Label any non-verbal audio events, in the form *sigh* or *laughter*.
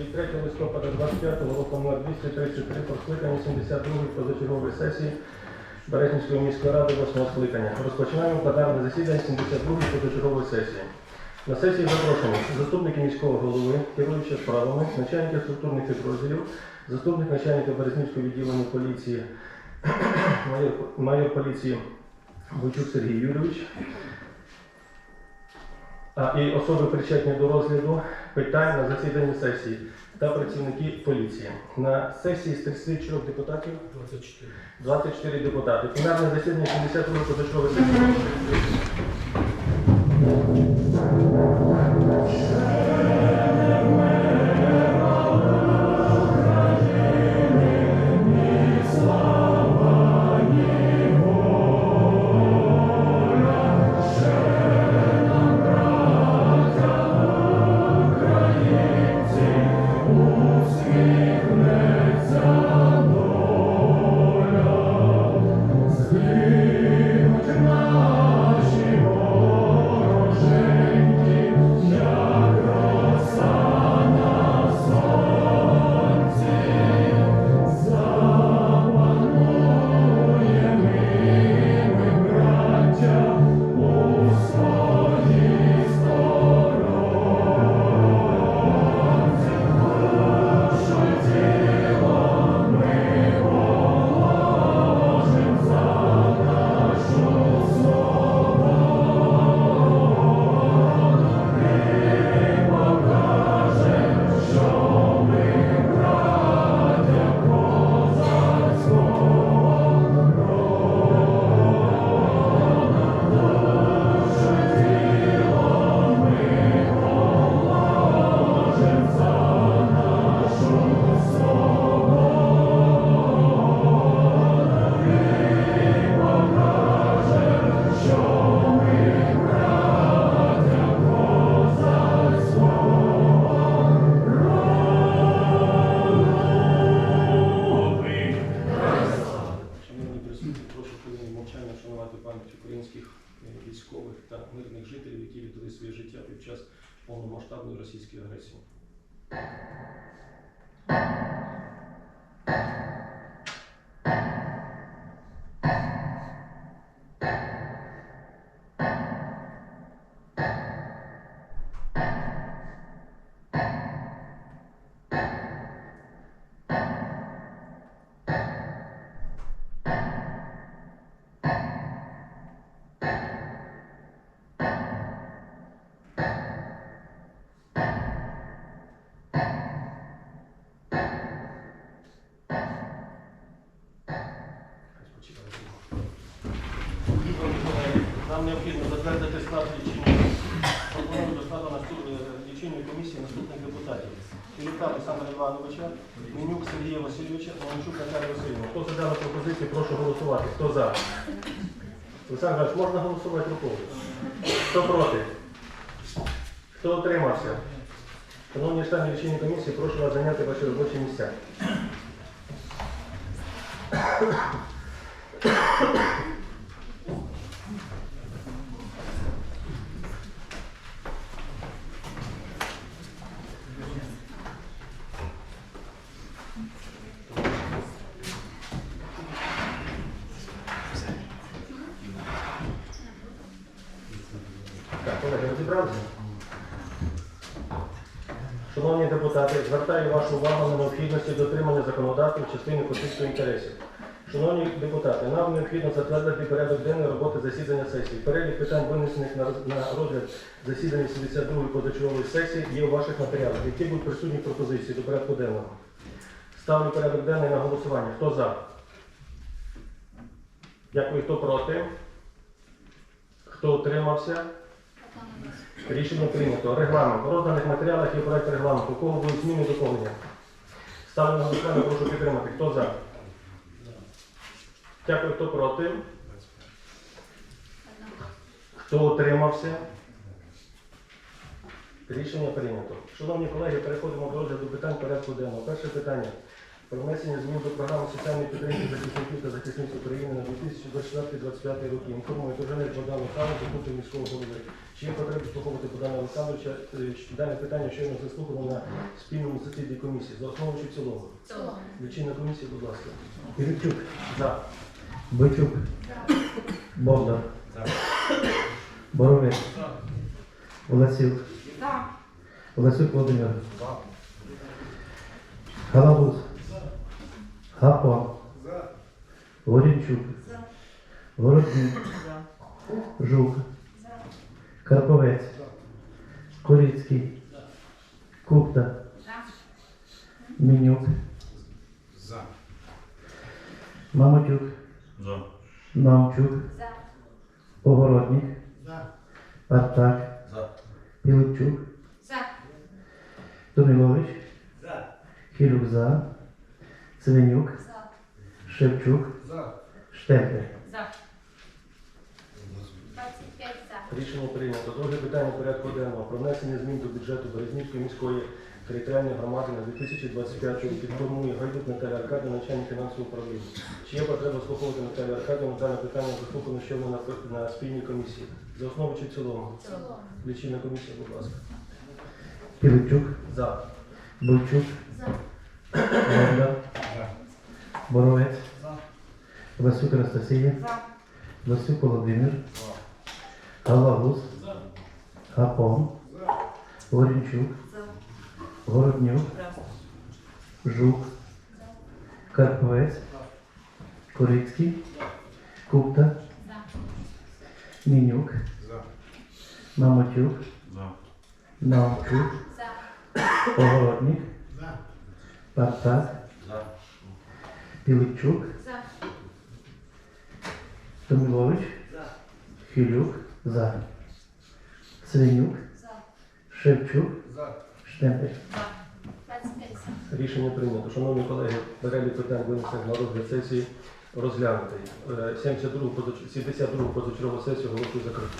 від 3 листопада 25 року номер 233 про скликання 72-ї позачергової сесії Березнівської міської ради 8 скликання. Розпочинаємо пленарне засідання 72-ї позачергової сесії. На сесії запрошені заступники міського голови, керуючі справами, начальники структурних підрозділів, заступник начальника Березнівського відділення поліції, *clears throat* майор, майор поліції Бойчук Сергій Юрійович, а, і особи причетні до розгляду питань на засіданні сесії та працівники поліції. На сесії з 34 депутатів 24. 24 депутати. Пленарне засідання 72 позачергової сесії. 実況配信。Необхідно затвердити склад лічильної пропоную до складу лічильної комісії наступних депутатів. Філіпка Олександра Івановича, Менюк Сергія Васильовича, Романчук Наталія Васильівна. Хто за дану пропозицію, прошу голосувати. Хто за? Олександр Іванович, можна голосувати рукою? Хто проти? Хто утримався? Шановні члени лічильної комісії, прошу вас зайняти ваші робочі місця. Розібралися? Шановні депутати, звертаю вашу увагу на необхідності дотримання законодавства в частині конфлікту інтересів. Шановні депутати, нам необхідно затвердити порядок денний роботи засідання сесії. Перелік питань, винесених на розгляд засідання 72-ї позачергової сесії, є у ваших матеріалах, які будуть присутні пропозиції до порядку денного. Ставлю порядок денний на голосування. Хто за? Дякую. Хто проти? Хто утримався? Рішення прийнято. Регламент. У розданих матеріалах є проект регламенту. У кого будуть зміни доповнення? Ставлю на голосування, прошу підтримати. Хто за? Дякую, хто проти? Хто утримався? Рішення прийнято. Шановні колеги, переходимо до розгляду питань порядку денного. Перше питання про внесення змін до програми соціальної підтримки захисників та захисниць України на 2024-2025 роки. Інформує Турженець Богдан Михайлович, заступник міського голови. Чи є потреба слухати Богдана Олександровича? Е, Дане питання щойно заслухано на спільному засіданні комісії. За основу чи в цілому? Цілому. Лічильна комісія, будь ласка. Киричук, За. Бойчук, Богдан, Боровець, Олесюк, За. Олесюк Володимир, Галабуз, Гапо, Горінчук, Городник, Жук, Карповець, Корицький, Купта, Мінюк, За. Намчук, За. Огородник, За. Партак, За. Томілович. Хілюк за, Свинюк, За. Шевчук, За. Штемпель. За. 25 за. Рішення прийнято. Друге питання порядку денного про внесення змін до бюджету Березнівської міської територіальної громади на 2025 рік. Підформує Гайдук Наталя Аркадівна, начальник фінансового управління. Чи є потреба слухати Наталію Аркадівну? Дане питання заслухано щойно на, на спільній комісії. За основу чи в цілому? Цілому. Лічильна комісія, будь ласка. Пилипчук, За. Бойчук, За. Боровець, За. Васюк Анастасія, За. Васюк Володимир, Галагус, Гапон, Горінчук, Городнюк, Жук, Карповець, Корицький, Купта, За. Мінюк, За. Мамотюк, За. Огородник, За. Партак, За. Пилипчук, За. Томілович, За. Хилюк, за. Свинюк, За. Шевчук, За. Штемпель. За. 25 за. Рішення прийнято. Шановні колеги, перелік питань винесених на розгляд сесії розглянутий. Е, 72 позач- 72 позачергову сесію голосую закритою.